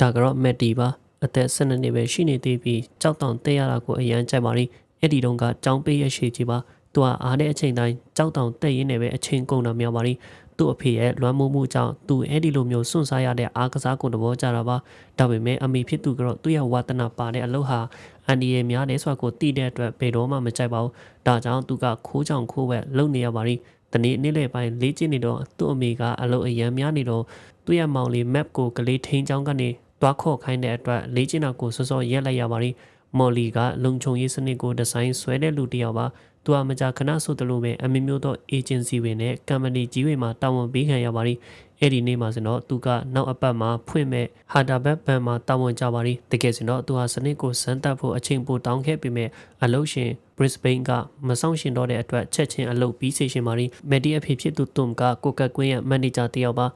ဒါကတော့မက်တီပါအသက်12နှစ်ပဲရှိနေသေးပြီးကြောက်တောင်တက်ရတာကိုအရန်ကြိုက်ပါလိအဲ့ဒီတုန်းကကြောင်းပေးရရှိကြီးပါသူကအားတဲ့အချိန်တိုင်းကြောက်တောင်တက်ရင်းနဲ့ပဲအချိန်ကုန်တာများပါလိသူ့အဖေရဲ့လွမ်းမိုးမှုကြောင့်သူအဲ့ဒီလိုမျိုးစွန့်စားရတဲ့အားကစားကိုသဘောကျတာပါဒါပေမဲ့အမေဖြစ်သူကတော့သူ့ရဲ့ဝါသနာပါတဲ့အလုပ်ဟာအန်ဒီရဲ့များတယ်ဆိုတာကိုသိတဲ့အတွက်ဘယ်တော့မှမကြိုက်ပါဘူးဒါကြောင့်သူကခိုးချောင်ခိုးဝက်လုပ်နေရပါလိတနေ့နေ့လယ်ပိုင်းလေ့ကျင့်နေတော့သူ့အမေကအလုပ်အရန်များနေတော့သူ့ရဲ့မောင်လေး map ကိုကလေးထိန်းချောင်းကနေ တွားခေါ်ခိုင်းတဲ့အတွက်လေ့ကျင့်တာကိုစောစောရက်လိုက်ရပါလိမော်လီကလုံခြုံရေးစနစ်ကိုဒီဇိုင်းဆွဲတဲ့လူတစ်ယောက်ပါသူကမကြာခဏဆိုသလိုပဲအမျိုးမျိုးသော agency တွေနဲ့ company ကြီးတွေမှာတာဝန်ပေးခံရပါလိအဲ့ဒီနေ့မှာဆိုတော့သူကနောက်အပတ်မှာဖွင့်မဲ့ဟာတာဘက်ဘန်မှာတာဝန်ကြပါလိတကယ်ဆိုတော့သူဟာစနစ်ကိုစမ်းသပ်ဖို့အချိန်ပိုတောင်းခဲ့ပေမဲ့အလုပ်ရှင် Brisbane ကမဆောင်ရှင်တော့တဲ့အတွက်ချက်ချင်းအလုပ်ပြီးစေရှင်ပါလိမက်ဒီအဖေဖြစ်သူတုံကကိုကကွင်းရဲ့မန်နေဂျာတယောက်ပါ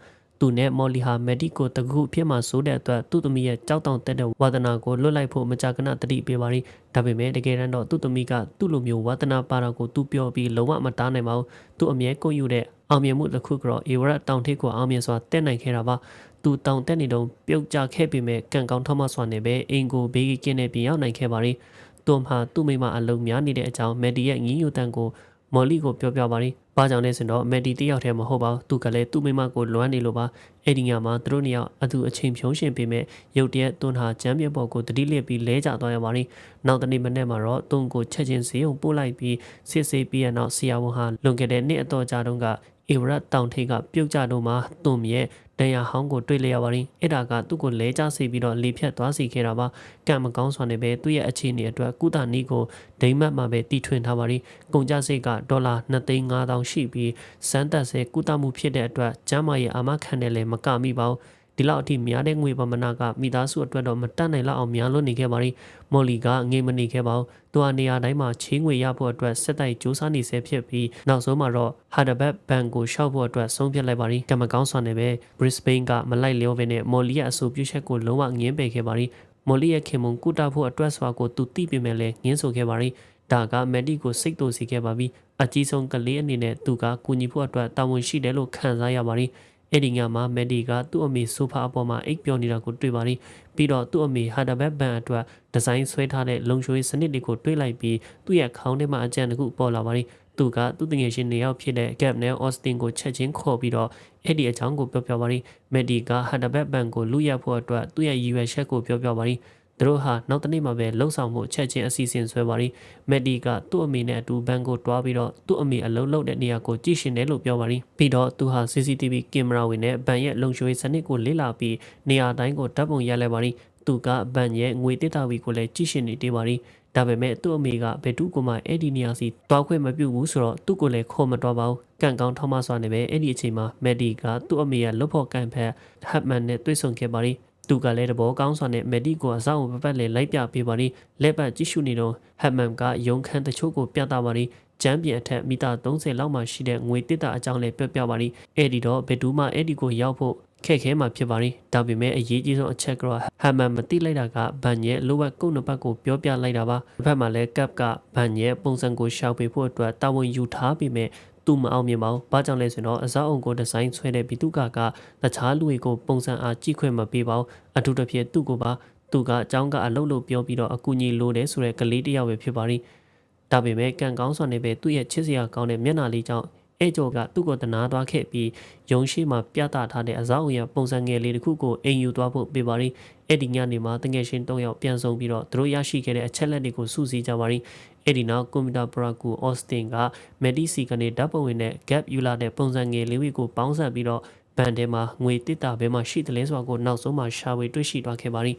သူနဲ့မော်လီဟာမက်ဒီကိုတကူအဖြစ်မှဆိုတဲ့အတွက်သူ့သမီးရဲ့ကြောက်တောင်တက်တဲ့ဝါသနာကိုလွတ်လိုက်ဖို့မကြာခဏတတိပေးပါလိဒါပေမဲ့တကယ်တမ်းတော့သူ့သမီးကသူ့လိုမျိုးဝါသနာပါတာကိုသူပြောပြီးလုံးဝမတားနိုင်ပါဘူးသူအမြဲကိုယူတဲ့အောင်မြင်မှုတစ်ခုကတော့အေဝရတောင်ထိပ်ကိုအောင်မြင်စွာတက်နိုင်ခဲ့တာပါသူတောင်တက်နေတော့ပြုတ်ကျခဲ့ပေမဲ့ကံကောင်းထမစွာနဲ့ပဲအင်ကိုဘေးကင်းနဲ့ပြင်ရောက်နိုင်ခဲ့ပါလိသူမှသူ့မိမအလုံးများနေတဲ့အကြောင်းမက်ဒီရဲ့ငင်းယူတန်ကိုမော်လီကိုပြောပြပါလိ။ ဘာကြောင့်လဲဆိုတော့မက်ဒီတယောက်တည်းမဟုတ်ပါဘူး။သူကလည်းသူ့မိမကိုလွမ်းနေလို့ပါ။အဲ့ဒီညမှာသူတို့နှစ်ယောက်အတူအချိန်ဖြုံးရှင်ပေမဲ့ရုတ်တရက်တွန်းဟာချမ်းမြေပေါ်ကိုတတိလစ်ပြီးလဲကျသွားရပါလိ။နောက်တနေ့မနေ့မှာတော့တွန်းကိုချက်ချင်းစေးုံပို့လိုက်ပြီးစစ်ဆေးပြီးရနောက်ဆရာဝန်ဟာလွန်ခဲ့တဲ့နှစ်အတော်ကြာတုန်းကအေဝရတ်တောင်ထိပ်ကပြုတ်ကျတော့မှတွန်ရဲ့ ဒဏ်ရာဟောင်းကိုတွေ့လျက်ရပါရင်အဲ့ဒါကသူ့ကိုလဲကျစေပြီးတော့လေဖြတ်သွားစီခဲ့တာပါကံမကောင်းစွာနဲ့ပဲသူ့ရဲ့အခြေအနေအတွက်ကုသနည်းကိုဒိမတ်မှာပဲတီထွင်ထားပါရင်ကုန်ကျစရိတ်ကဒေါ်လာ2,5000ရှိပြီးစမ်းသက်ဆဲကုသမှုဖြစ်တဲ့အတွက်ကျန်းမာရေးအာမခံတယ်လည်းမကမိပါဘူး ဒီလောက်အထိများတဲ့ငွေပမာဏကမိသားစုအတွက်တော့မတတ်နိုင်လောက်အောင်များလွန်းနေခဲ့ပါလိမော်လီကငေးမနေခဲ့ပါဘူးသူဟာနေရာတိုင်းမှာချင်းငွေရဖို့အတွက်စက်တိုက်စူးစမ်းနေဆဲဖြစ်ပြီးနောက်ဆုံးမှာတော့ဟာဒဘတ်ဘန်ကိုရှောက်ဖို့အတွက်ဆုံးဖြတ်လိုက်ပါလိကမကောင်းစွာနဲ့ပဲ Brisbane ကမလိုက်လျောပဲနဲ့မော်လီရဲ့အဆိုပြုချက်ကိုလုံးဝငင်းပယ်ခဲ့ပါလိမော်လီရဲ့ခင်မုံကုတာဖို့အတွက်စွာကိုသူသိပေမဲ့လည်းငင်းဆိုခဲ့ပါလိဒါကမက်ဒီကိုစိတ်တူစီခဲ့ပါပြီအကြီးဆုံးကလေးအနေနဲ့သူကကူညီဖို့အတွက်တာဝန်ရှိတယ်လို့ခံစားရပါလိ အဲ့ဒီညမှာမက်ဒီကသူ့အမေဆိုဖာအပေါ်မှာအိပ်ပျော်နေတာကိုတွေ့ပါလိပြီးတော့သူ့အမေဟာတာဘက်ဘန်အတွက်ဒီဇိုင်းဆွဲထားတဲ့လုံချိုးရေးစနစ်တွေကိုတွေးလိုက်ပြီးသူ့ရဲ့ခေါင်းထဲမှာအကြံတစ်ခုပေါ်လာပါလိသူကသူ့တငယ်ချင်းနေရောက်ဖြစ်တဲ့ Gap နဲ့ Austin ကိုချက်ချင်းခေါ်ပြီးတော့အဲ့ဒီအကြောင်းကိုပြောပြပါလိမက်ဒီကဟာတာဘက်ဘန်ကိုလူရဖို့အတွက်သူ့ရဲ့ရည်ရွယ်ချက်ကိုပြောပြပါလိ သူတို့ဟာနောက်တနေ့မှပဲလှုပ်ဆောင်မှုချက်ချင်းအစီအစဉ်ဆွဲပါရီမက်ဒီကသူ့အမေနဲ့အတူဘန်ကိုတွားပြီးတော့သူ့အမေအလုံးလုံးတဲ့နေရာကိုကြည့်ရှင်တယ်လို့ပြောပါရီပြီးတော့သူဟာ CCTV ကင်မရာဝင်နဲ့ဘန်ရဲ့လုံခြုံရေးစနစ်ကိုလေ့လာပြီးနေရာတိုင်းကိုဓာတ်ပုံရိုက်လိုက်ပါရီသူကဘန်ရဲ့ငွေတစ်တာဝီကိုလည်းကြည့်ရှင်နေတေးပါရီဒါပေမဲ့သူ့အမေကဘယ်သူ့ကိုမှအဲ့ဒီနေရာစီတွားခွင့်မပြုဘူးဆိုတော့သူ့ကိုလည်းခေါ်မတော်ပါဘူးကန့်ကောင်းထောက်မဆွာနေပဲအဲ့ဒီအချိန်မှာမက်ဒီကသူ့အမေရဲ့လွတ်ဖို့ကန်ဖက်ဟတ်မန်နဲ့တွေ့ဆုံခဲ့ပါရီ သူကလည်းတဘောကောင်းစွာနဲ့မက်ဒီကိုအဆောင်ပပတ်လေလိုက်ပြပေးပါလိလက်ပတ်ကြည့်ရှုနေတော့ဟက်မန်ကယုံခန်းတချို့ကိုပြသပါလိကျမ်းပြင်အထက်မီတာ30လောက်မှရှိတဲ့ငွေတစ်တာအကြောင်းလည်းပြောပြပါလိအဲ့ဒီတော့ဘယ်သူမှအဲ့ဒီကိုရောက်ဖို့ခက်ခဲမှာဖြစ်ပါလိဒါပေမဲ့အရေးကြီးဆုံးအချက်ကတော့ဟမ်မန်မတိလိုက်တာကဗန်ရဲ့လိုဝက်ကုတ်နှစ်ပတ်ကိုပြောပြလိုက်တာပါတစ်ဖက်မှာလည်းကပ်ကဗန်ရဲ့ပုံစံကိုရှောက်ပေးဖို့အတွက်တာဝန်ယူထားပြီးမြဲ သူမအောင်မြင်ပါဘူး။ဘာကြောင့်လဲဆိုတော့အစားအုံကိုဒီဇိုင်းဆွဲတဲ့ဘီတုကာကတခြားလူတွေကိုပုံစံအားကြည့်ခွင့်မပေးပါဘူး။အထူးသဖြင့်သူ့ကိုပါသူကအကြောင်းကအလုပ်လုပ်ပြောပြီးတော့အကူအညီလိုတယ်ဆိုတဲ့ကလေးတယောက်ပဲဖြစ်ပါလိမ့်။ဒါပေမဲ့ကံကောင်းစွာနဲ့ပဲသူ့ရဲ့ချစ်စရာကောင်းတဲ့မျက်နှာလေးကြောင့် အဲကျော်ကသူ့ကိုတနာသွားခဲ့ပြီးယုံရှိမှပြသထားတဲ့အစားအုံရပုံစံငယ်လေးတစ်ခုကိုအိမ်ယူသွားဖို့ပေးပါရီအဲ့ဒီညနေမှာတငယ်ချင်း၃ယောက်ပြန်ဆုံပြီးတော့သူတို့ရရှိခဲ့တဲ့အချက်လက်တွေကိုစုစည်းကြပါရီအဲ့ဒီနောက်ကွန်ပျူတာပရာကူအော့စတင်ကမက်ဒီစီကနေဓာတ်ပုံဝင်တဲ့ gap ယူလာတဲ့ပုံစံငယ်လေးတွေကိုပေါင်းစပ်ပြီးတော့ဘန်ထဲမှာငွေတစ်တာဘဲမှာရှိတယ်လဲဆိုတာကိုနောက်ဆုံးမှရှာဝေတွေ့ရှိသွားခဲ့ပါရီ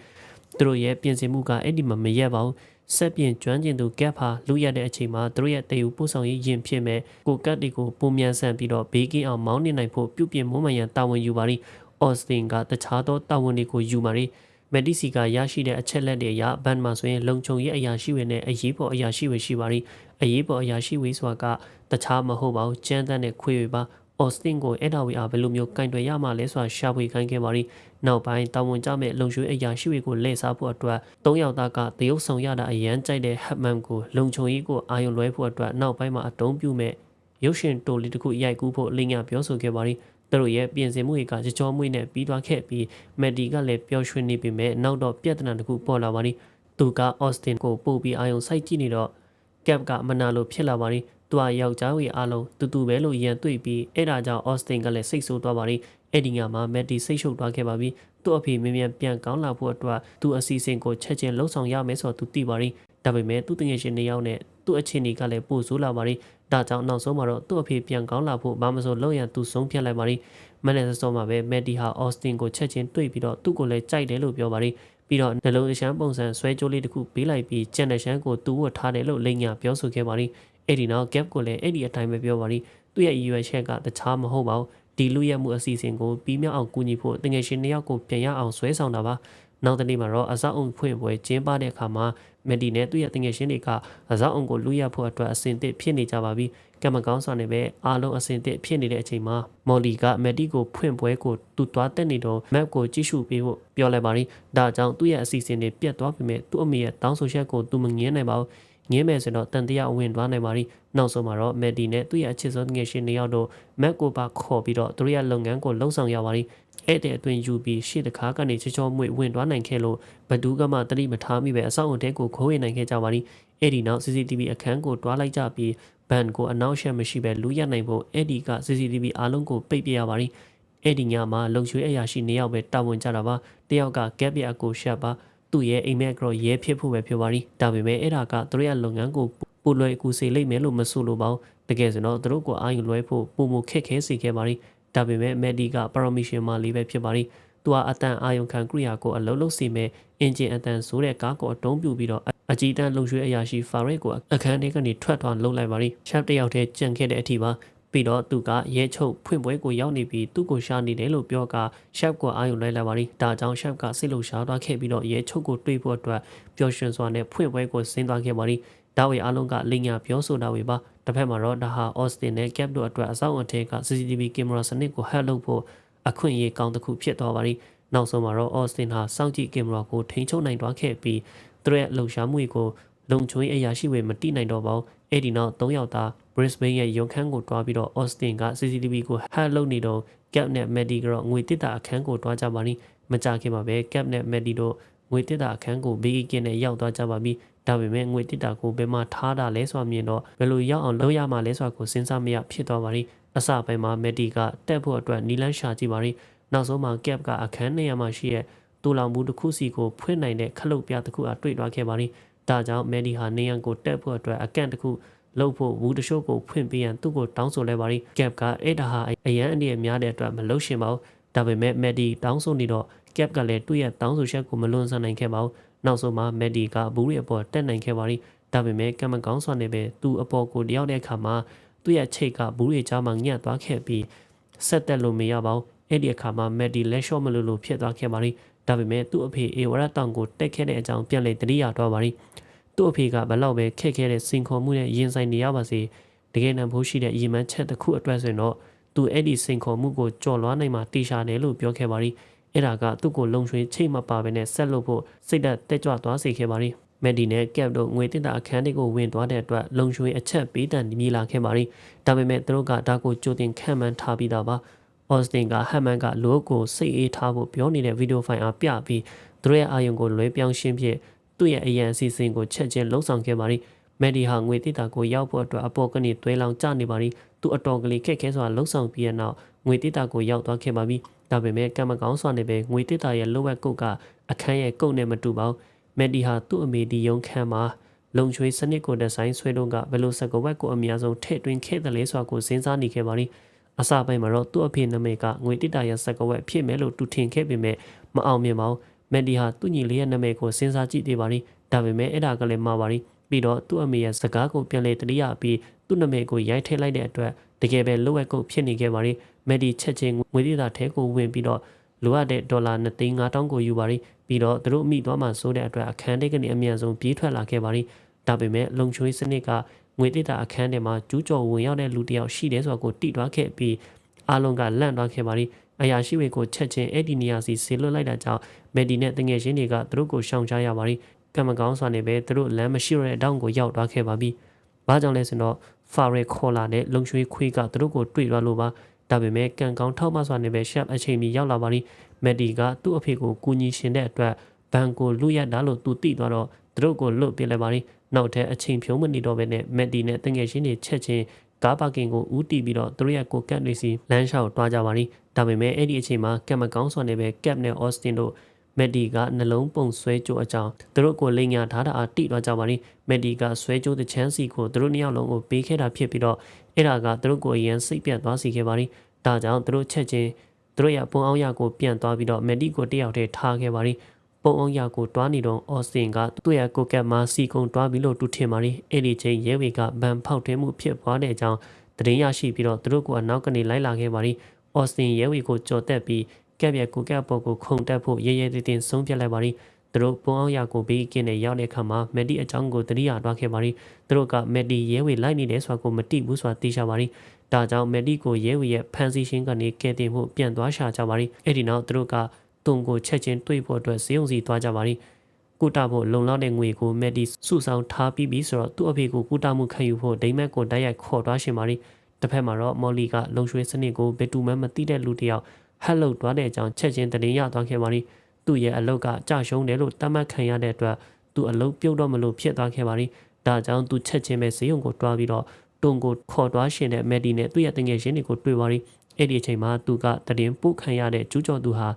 သူတို့ရဲ့ပြင်ဆင်မှုကအဲ့ဒီမှာမရက်ပါဘူး ဆက်ပြင်ကျွမ်းကျင်သူကက်ဖာလူရတဲ့အချိန်မှာသူတို့ရဲ့တည်ယူပို့ဆောင်ရေးရင်ဖြစ်မဲ့ကိုကတ်တွေကိုပုံမြန်ဆန်ပြီးတော့ဘေးကင်းအောင်မောင်းနေနိုင်ဖို့ပြုပြင်မွမ်းမံရန်တာဝန်ယူပါလိအော့စတင်ကတခြားသောတာဝန်တွေကိုယူပါလိမက်ဒီစီကရရှိတဲ့အချက်လက်တွေအရဘန်မှာဆိုရင်လုံခြုံရေးအရာရှိတွေနဲ့အရေးပေါ်အရာရှိတွေရှိပါလိအရေးပေါ်အရာရှိဝေးဆိုတာကတခြားမဟုတ်ပါဘူးကျန်းတဲ့ခွေတွေပါ အော်စတင်ကိုအဲ့ဒါဝီအားဘယ်လိုမျိုးကင်တွယ်ရမှလဲဆိုတာရှာဖွေခိုင်းခဲ့ပါရီနောက်ပိုင်းတာဝန်ကျမဲ့လုံခြုံရေးအရာရှိတွေကိုလှည့်စားဖို့အတွက်၃ယောက်သားကတရုတ်ဆောင်ရတာအရန်ကြိုက်တဲ့ဟက်မန်ကိုလုံခြုံရေးကိုအာရုံလွှဲဖို့အတွက်နောက်ပိုင်းမှာအတုံးပြုမဲ့ရုပ်ရှင်တိုလေးတစ်ခုရိုက်ကူးဖို့လိညာပြောဆိုခဲ့ပါရီသူတို့ရဲ့ပြင်ဆင်မှုတွေကကြကြောမှုနဲ့ပြီးသွားခဲ့ပြီးမက်ဒီကလည်းပျော်ရွှင်နေပေမဲ့နောက်တော့ပြဿနာတစ်ခုပေါ်လာပါလိသူကအော့စတင်ကိုပို့ပြီးအာယုံစိုက်ကြည့်နေတော့ကပ်ကမနာလို့ဖြစ်လာပါလိ သူဟာယောက်ျားကြီးအားလုံးတူတူပဲလို့ရန်တွေ့ပြီးအဲ့ဒါကြောင့်အော့စတင်ကလည်းစိတ်ဆိုးသွားပါလိမ့်အဲ့ဒီငါမှာမက်ဒီစိတ်ရှုပ်သွားခဲ့ပါပြီသူ့အဖေမင်းမြန်ပြန်ကောင်းလာဖို့အတွက်သူအစီအစဉ်ကိုချက်ချင်းလှုပ်ဆောင်ရမယ်ဆိုတော့သူသိပါလိမ့်ဒါပေမဲ့သူ့တငယ်ရှင်တယောက်နဲ့သူ့အခြေအနေကလည်းပိုဆိုးလာပါလိမ့်ဒါကြောင့်နောက်ဆုံးမှာတော့သူ့အဖေပြန်ကောင်းလာဖို့ဘာမဆိုလောက်ရန်သူဆုံးဖြတ်လိုက်ပါလိမ့်မန်နေဆာဆောမှာပဲမက်ဒီဟာအော့စတင်ကိုချက်ချင်းတွေ့ပြီးတော့သူ့ကိုလည်းကြိုက်တယ်လို့ပြောပါလိမ့်ပြီးတော့နှလုံးရှမ်းပုံစံဆွဲကြိုးလေးတစ်ခုပေးလိုက်ပြီးကျန်တဲ့ရှမ်းကိုသူ့ဝတ်ထားတယ်လို့လိန်ညာပြောဆိုခဲ့ပါလိမ့် အဲ့ဒီနောက် gap ကိုလည်းအဲ့ဒီအတိုင်းပဲပြောပါလိသူ့ရဲ့ရည်ရွယ်ချက်ကတခြားမဟုတ်ပါဘူးဒီလူရဲမှုအစီအစဉ်ကိုပြီးမြောက်အောင်ကူညီဖို့တငယ်ရှင်နှစ်ယောက်ကိုပြန်ရအောင်ဆွဲဆောင်တာပါနောက်တနေ့မှာတော့အစောက်အုံဖွင့်ပွဲကျင်းပတဲ့အခါမှာမက်ဒီနဲ့သူ့ရဲ့တငယ်ချင်းတွေကအစောက်အုံကိုလူရဖို့အတွက်အစဉ်သစ်ဖြစ်နေကြပါပြီကမ္မကောင်းဆောင်နေပဲအားလုံးအစဉ်သစ်ဖြစ်နေတဲ့အချိန်မှာမော်လီကမက်ဒီကိုဖွင့်ပွဲကိုသူ့သွားတက်နေတော့မက်ကိုကြည့်ရှုပေးဖို့ပြောလိုက်ပါရီဒါကြောင့်သူ့ရဲ့အစီအစဉ်တွေပြတ်သွားပြီမဲ့သူ့အမေရဲ့တောင်းဆိုချက်ကိုသူမငင်းနိုင်ပါဘူး ငင်းမယ်ဆိုတော့တန်တရားဝင်သွားနိုင်ပါရီနောက်ဆုံးမှာတော့မက်ဒီနဲ့သူ့ရဲ့အချစ်ဆုံးငယ်ရှင်နှစ်ယောက်တို့မက်ကိုပါခေါ်ပြီးတော့သူတို့ရဲ့လုပ်ငန်းကိုလှုပ်ဆောင်ရပါရီအဲ့တဲ့အတွင်းယူပြီးရှေ့တကားကနေချေချောမွေဝင်သွားနိုင်ခဲ့လို့ဘဒူးကမှတတိမထားမိပဲအဆောက်အုံတဲကိုခိုးဝင်နိုင်ခဲ့ကြပါရီအဲ့ဒီနောက် CCTV အခန်းကိုတွားလိုက်ကြပြီးဘန်ကိုအနောက်ရှက်မရှိပဲလူရနိုင်ဖို့အဲ့ဒီက CCTV အားလုံးကိုပိတ်ပြရပါရီအဲ့ဒီညမှာလုံချွေးအရာရှိနှစ်ယောက်ပဲတာဝန်ကြတာပါတယောက်ကကက်ပြအကိုရှက်ပါ သူ့ရဲ့အိမ်မက်ကတော့ရဲဖြစ်ဖို့ပဲပြောပါရီဒါပေမဲ့အဲ့ဒါကသူတို့ရဲ့လုပ်ငန်းကိုပိုလွယ်ကူစေလိမ့်မယ်လို့မဆိုလိုပါဘူးတကယ်ဆိုတော့သူတို့ကိုအာရုံလွဲဖို့ပုံမခက်ခဲစေခဲ့ပါရီဒါပေမဲ့မက်ဒီက permission မှာလေးပဲဖြစ်ပါရီသူဟာအတန်အာယုံခံကရိယာကိုအလုံးလုံးစီမဲ့အင်ဂျင်အတန်ဆိုးတဲ့ကားကိုအတုံးပြူပြီးတော့အကြီးတန်းလုံရွှေအရာရှိဖာရက်ကိုအခန်းထဲကနေထွက်သွားလှုပ်လိုက်ပါရီရှပ်တယောက်တည်းကြံခဲ့တဲ့အထိပါ ပြီးတော့သူကရဲချုပ်ဖွင့်ပွဲကိုရောက်နေပြီးသူ့ကိုရှာနေတယ်လို့ပြောကရှပ်ကိုအာယုံလိုက်လာပါရီဒါကြောင့်ရှပ်ကစိတ်လုံရှားသွားခဲ့ပြီးတော့ရဲချုပ်ကိုတွေ့ဖို့အတွက်ပျော်ရွှင်စွာနဲ့ဖွင့်ပွဲကိုဆင်းသွားခဲ့ပါရီဒါဝေအားလုံးကလိညာပြောဆိုတာဝေပါတစ်ဖက်မှာတော့ဒါဟာအော့စတင်နဲ့ကက်တို့အတွက်အဆောက်အအုံထဲက CCTV ကင်မရာစနစ်ကိုဟက်လုပ်ဖို့အခွင့်အရေးကောင်းတစ်ခုဖြစ်သွားပါရီနောက်ဆုံးမှာတော့အော့စတင်ဟာစောင့်ကြည့်ကင်မရာကိုထိန်းချုပ်နိုင်သွားခဲ့ပြီးသူရဲ့လှုပ်ရှားမှုကိုလုံချွေးအရာရှိတွေမတိနိုင်တော့ပါဘူး အဲ့ဒီနောက်၃ယောက်သား Brisbane ရဲ့ရုံခန်းကိုတွားပြီးတော့ Austin က CCTV ကိုဟက်လုပ်နေတော့ Cap နဲ့ Maddie ကတော့ငွေတစ်တာအခန်းကိုတွားကြပါလိမကြခင်မှာပဲ Cap နဲ့ Maddie တို့ငွေတစ်တာအခန်းကိုဘေးကင်းနဲ့ရောက်သွားကြပါပြီဒါပေမဲ့ငွေတစ်တာကိုဘယ်မှာထားတာလဲဆိုတာမြင်တော့ဘယ်လိုရောက်အောင်လုပ်ရမှာလဲဆိုတာကိုစဉ်းစားမရဖြစ်သွားပါလိအစပိုင်းမှာ Maddie ကတက်ဖို့အတွက်နီလန်းရှာကြည့်ပါလိနောက်ဆုံးမှာ Cap ကအခန်းနေရာမှာရှိတဲ့တူလောင်မှုတစ်ခုစီကိုဖွင့်နိုင်တဲ့ခလုတ်ပြတစ်ခုအားတွေ့သွားခဲ့ပါလိ ဒါကြောင့် Maddie ဟာနေရန်ကိုတက်ဖို့အတွက်အကန့်တစ်ခုလှုပ်ဖို့ဝူတရှိုးကိုဖွင့်ပေးရန်သူ့ကိုတောင်းဆိုလိုက်ပါရီကပ်ကအဲ့ဒါဟာအရန်အနေနဲ့များတဲ့အတွက်မလှုပ်ရှင်ပါဘူးဒါပေမဲ့မက်ဒီတောင်းဆိုနေတော့ကပ်ကလည်းသူ့ရဲ့တောင်းဆိုချက်ကိုမလွန်ဆန်နိုင်ခဲ့ပါဘူးနောက်ဆုံးမှာမက်ဒီကဘူးရီအပေါ်တက်နိုင်ခဲ့ပါရီဒါပေမဲ့ကမ္မကောင်းစွာနဲ့ပဲသူ့အပေါ်ကိုတယောက်တဲ့အခါမှာသူ့ရဲ့ချိတ်ကဘူးရီကြားမှာညှက်သွားခဲ့ပြီးဆက်တက်လို့မရပါဘူးအဲ့ဒီအခါမှာမက်ဒီလက်လျှော့မလို့လို့ဖြစ်သွားခဲ့ပါရီဒါပေမဲ့သူ့အဖေအေဝရတောင်ကိုတက်ခဲ့တဲ့အကြောင်းပြန်လည်တတိယတော့ပါရီ သူ့အဖေကဘလောက်ပဲခက်ခဲတဲ့စင်ခေါ်မှုနဲ့ရင်ဆိုင်နေရပါစေတကယ်နံဖို့ရှိတဲ့ရည်မှန်းချက်တစ်ခုအတွက်ဆိုရင်တော့သူအဲ့ဒီစင်ခေါ်မှုကိုကြော်လွှားနိုင်မှာတေချာတယ်လို့ပြောခဲ့ပါရီအဲ့ဒါကသူ့ကိုလုံချွေချိတ်မပါဘဲနဲ့ဆက်လုပ်ဖို့စိတ်ဓာတ်တက်ကြွသွားစေခဲ့ပါရီမက်ဒီနဲ့ကက်တို့ငွေတင်တာအခန်းတွေကိုဝင်သွားတဲ့အတွက်လုံချွေအချက်ပေးတန်မြည်လာခဲ့ပါရီဒါပေမဲ့သူတို့ကဒါကိုကြိုတင်ခံမှန်းထားပြီးသားပါအော်စတင်ကဟမ်မန်ကလိုကိုစိတ်အေးထားဖို့ပြောနေတဲ့ဗီဒီယိုဖိုင်အားပြပြီးသူတို့ရဲ့အာယုံကိုလွဲပြောင်းရှင်းဖြစ် သူ့ရဲ့အရန်အစီအစဉ်ကိုချက်ချင်းလှုံ့ဆော်ခဲ့ပါရီမက်ဒီဟာငွေတိတာကိုရောက်ဖို့အတွက်အပေါ်ကနေသွဲလောင်ကျနေပါရီသူအတော်ကလေးခက်ခဲစွာလှုံ့ဆော်ပြီးတဲ့နောက်ငွေတိတာကိုရောက်သွားခဲ့ပါပြီဒါပေမဲ့ကံမကောင်းစွာနဲ့ပဲငွေတိတာရဲ့လိုဝက်ကုတ်ကအခန်းရဲ့ကုတ်နဲ့မတူပါဘူးမက်ဒီဟာသူ့အမေဒီယုံခန်းမှာလုံချွေးစနစ်ကိုဒီဇိုင်းဆွဲတော့ကဘယ်လိုစကဝက်ကိုအများဆုံးထည့်သွင်းခဲ့တယ်လဲဆိုတာကိုစဉ်းစားနေခဲ့ပါရီအစပိုင်းမှာတော့သူ့အဖေနာမည်ကငွေတိတာရဲ့စကဝက်ဖြစ်မယ်လို့သူထင်ခဲ့ပေမဲ့မအောင်မြင်ပါဘူး မက်ဒီဟာသူ့ညီလေးရဲ့နာမည်ကိုစဉ်းစားကြည့်သေးပါရီဒါပေမဲ့အဲ့ဒါကလည်းမှားပါရီပြီးတော့သူ့အမေရဲ့စကားကိုပြန်လေတတိယပြီးသူ့နာမည်ကိုရိုက်ထည့်လိုက်တဲ့အတွက်တကယ်ပဲလိုဝက်ကုတ်ဖြစ်နေခဲ့ပါရီမက်ဒီချက်ချင်းငွေသေးတာထဲကိုဝင်ပြီးတော့လိုအပ်တဲ့ဒေါ်လာ2သိန်း5000ကိုယူပါရီပြီးတော့သူတို့မိသွားမှဆိုတဲ့အတွက်အခန်းထဲကနေအမြန်ဆုံးပြေးထွက်လာခဲ့ပါရီဒါပေမဲ့လုံချွေးစနစ်ကငွေသေးတာအခန်းထဲမှာကျူးကျော်ဝင်ရောက်တဲ့လူတစ်ယောက်ရှိတယ်ဆိုတာကိုတိသွားခဲ့ပြီးအားလုံးကလန့်သွားခဲ့ပါရီ အရာရှိတွေကိုချက်ချင်းအဲ့ဒီနေရာစီဆေလွတ်လိုက်တာကြောင့်မက်ဒီနဲ့တငယ်ချင်းတွေကသူတို့ကိုရှောင်ချရပါရီကံမကောင်းစွာနဲ့ပဲသူတို့လမ်းမရှိရတဲ့အတောင်ကိုရောက်သွားခဲ့ပါပြီ။ဘာကြောင့်လဲဆိုတော့ဖာရဲခေါ်လာတဲ့လုံရွှေခွေးကသူတို့ကိုတွေ့သွားလို့ပါဒါပေမဲ့ကံကောင်းထောက်မစွာနဲ့ပဲရှက်အချိန်မီရောက်လာပါလိမက်ဒီကသူ့အဖေကိုကူညီရှင်တဲ့အတွက်ဘန်ကိုလူရတာလို့သူသိသွားတော့သူတို့ကိုလွတ်ပြလိုက်ပါလိနောက်ထပ်အချိန်ဖြုံးမနေတော့ဘဲနဲ့မက်ဒီနဲ့တငယ်ချင်းတွေချက်ချင်း ကားပါကင်ကိုဦးတီးပြီးတော့သူတို့ရဲ့ကိုကက်တွေစီလမ်းလျှောက်တွားကြပါလိဒါပေမဲ့အဲ့ဒီအချိန်မှာကက်မကောင်းစွာနဲ့ပဲကက်နဲ့အော့စတင်တို့မက်ဒီကနှလုံးပုံဆွဲကြိုးအကြောင်းသူတို့ကိုလိန်ညာထားတာအားတိသွားကြပါလိမက်ဒီကဆွဲကြိုးတဲ့ချမ်းစီကိုသူတို့နှစ်ယောက်လုံးကိုပေးခဲ့တာဖြစ်ပြီးတော့အဲ့ဒါကသူတို့ကိုအရန်စိတ်ပြတ်သွားစေခဲ့ပါလိဒါကြောင့်သူတို့ချက်ချင်းသူတို့ရပုံအောင်ရကိုပြန်သွားပြီးတော့မက်ဒီကိုတယောက်တည်းထားခဲ့ပါလိ ပုံအောင်ရကိုတွားနေတော့အော်စင်ကသူ့ရဲ့ကိုကက်မှာစီကုံတွားပြီးလို့တူထင်ပါလိအဲ့ဒီချိန်ရဲဝေကဗန်ဖောက်ထွင်းမှုဖြစ်ပွားတဲ့အကြောင်းတရင်ရရှိပြီးတော့သူတို့ကအနောက်ကနေလိုက်လာခဲ့ပါလိအော်စင်ရဲဝေကိုကြော်တက်ပြီးကက်ပြက်ကိုကက်ပေါ်ကိုခုန်တက်ဖို့ရဲရဲတင်းတင်းဆုံးဖြတ်လိုက်ပါလိသူတို့ပုံအောင်ရကိုဘေးကင်းနဲ့ရောက်တဲ့အခါမှာမက်ဒီအကြောင်းကိုတတိယတွားခဲ့ပါလိသူတို့ကမက်ဒီရဲဝေလိုက်နေတယ်ဆိုတာကိုမတိဘူးဆိုတာသိချပါလိဒါကြောင့်မက်ဒီကိုရဲဝေရဲ့ဖန်စီရှင်းကနေကဲတင်မှုပြန်သွားရှာကြပါလိအဲ့ဒီနောက်သူတို့က တုံကိုချက်ချင်းတွေးဖို့အတွက်ဈေးုံစီသွားကြပါလိကုတာဖို့လုံလောက်တဲ့ငွေကိုမက်ဒီစုဆောင်ထားပြီးပြီဆိုတော့သူ့အဖေကိုကုတာမှုခံယူဖို့ဒိမက်ကိုတိုက်ရိုက်ခေါ်သွားရှင်ပါလိတစ်ဖက်မှာတော့မော်လီကလုံရွှေစနစ်ကိုဘယ်သူမှမသိတဲ့လူတစ်ယောက်ဟက်လုတ်သွားတဲ့အကြောင်းချက်ချင်းတင်ရသွားခဲ့ပါလိသူ့ရဲ့အလုတ်ကကြရှုံးတယ်လို့တတ်မှတ်ခံရတဲ့အတွက်သူအလုတ်ပြုတ်တော့မလို့ဖြစ်သွားခဲ့ပါလိဒါကြောင့်သူချက်ချင်းပဲဈေးုံကိုတွားပြီးတော့တုံကိုခေါ်သွားရှင်တဲ့မက်ဒီနဲ့သူ့ရဲ့တငယ်ချင်းတွေကိုတွေ့ပါလိအဲ့ဒီအချိန်မှာသူကတည်င်းပုတ်ခံရတဲ့ကျူးကျော်သူဟာ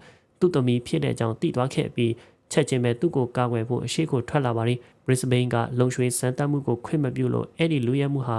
သူ့သမီးဖြစ်တဲ့အကြောင်းသိသွားခဲ့ပြီးချက်ချင်းပဲသူ့ကိုကာကွယ်ဖို့အရှိကိုထွက်လာပါလိဘရစ်ဘိန်းကလုံရွှေစမ်းသပ်မှုကိုခွင့်မပြုလို့အဲ့ဒီလူရဲမှုဟာ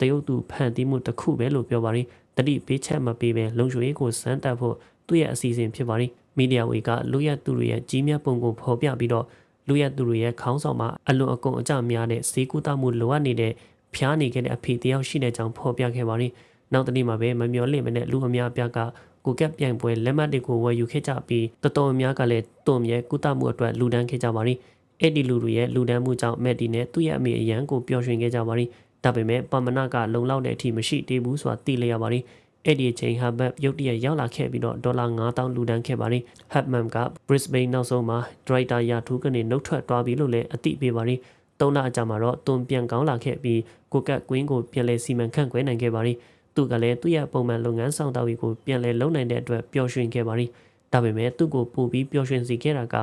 တရုတ်သူဖန်တီးမှုတစ်ခုပဲလို့ပြောပါလိတတိပေးချက်မပေးဘဲလုံရွှေကိုစမ်းသပ်ဖို့သူ့ရဲ့အစီအစဉ်ဖြစ်ပါလိမီဒီယာဝေကလူရဲသူတွေရဲ့ကြီးမြတ်ပုံကိုဖော်ပြပြီးတော့လူရဲသူတွေရဲ့ခေါင်းဆောင်မှာအလွန်အကုန်အကြများတဲ့ဈေးကူတာမှုလိုအပ်နေတဲ့ဖျားနေခဲ့တဲ့အဖေတယောက်ရှိတဲ့ကြောင်းဖော်ပြခဲ့ပါလိနောက်တနေ့မှာပဲမမျော်လင့်မနဲ့လူအများပြားက ကိုကက်ပြိုင်ပွဲလက်မှတ်တွေကိုဝယ်ယူခဲ့ကြပြီးတော်တော်များကလည်းတုံမြဲကုသမှုအတွက်လူဒန်းခဲ့ကြပါလိအဲ့ဒီလူတွေရဲ့လူဒန်းမှုကြောင့်မက်ဒီနဲ့သူ့ရဲ့အမေအရန်ကိုပျော်ရွှင်ခဲ့ကြပါလိဒါပေမဲ့ပမနကလုံလောက်တဲ့အထိမရှိသေးဘူးဆိုတာသိလျက်ပါလိအဲ့ဒီအချိန်ဟပ်ဘတ်ရုတ်တရက်ရောက်လာခဲ့ပြီးတော့ဒေါ်လာ9000လူဒန်းခဲ့ပါလိဟပ်မမ်က Brisbane နောက်ဆုံးမှာဒရိုက်တာယာထူးကနေနှုတ်ထွက်သွားပြီလို့လည်းအသိပေးပါလိသုံးလအကြာမှာတော့တွန်ပြန်ကောင်းလာခဲ့ပြီးကိုကတ်ကွင်းကိုပြန်လဲစီမံခန့်ခွဲနိုင်ခဲ့ပါလိ သူကလည်းသူ့ရဲ့ပုံမှန်လုပ်ငန်းဆောင်တာတွေကိုပြန်လဲလုပ်နိုင်တဲ့အတွက်ပျော်ရွှင်ခဲ့ပါလိဒါပေမဲ့သူ့ကိုပို့ပြီးပျော်ရွှင်စေခဲ့တာက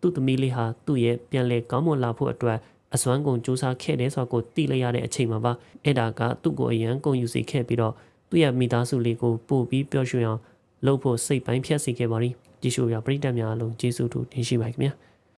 သူ့သမီးလေးဟာသူ့ရဲ့ပြန်လဲကောင်းမွန်လာဖို့အတွက်အစွမ်းကုန်စူးစမ်းခဲ့တဲ့ဆိုကိုသိလိုက်ရတဲ့အချိန်မှာပါအဲ့ဒါကသူ့ကိုအရန်ကုန်ယူစေခဲ့ပြီးတော့သူ့ရဲ့မိသားစုလေးကိုပို့ပြီးပျော်ရွှင်အောင်လုပ်ဖို့စိတ်ပိုင်းဖြတ်စေခဲ့ပါလိကြည့်ရှုရပရိသတ်များအလုံးကျေးဇူးတူတင်ရှိပါခင်ဗျာ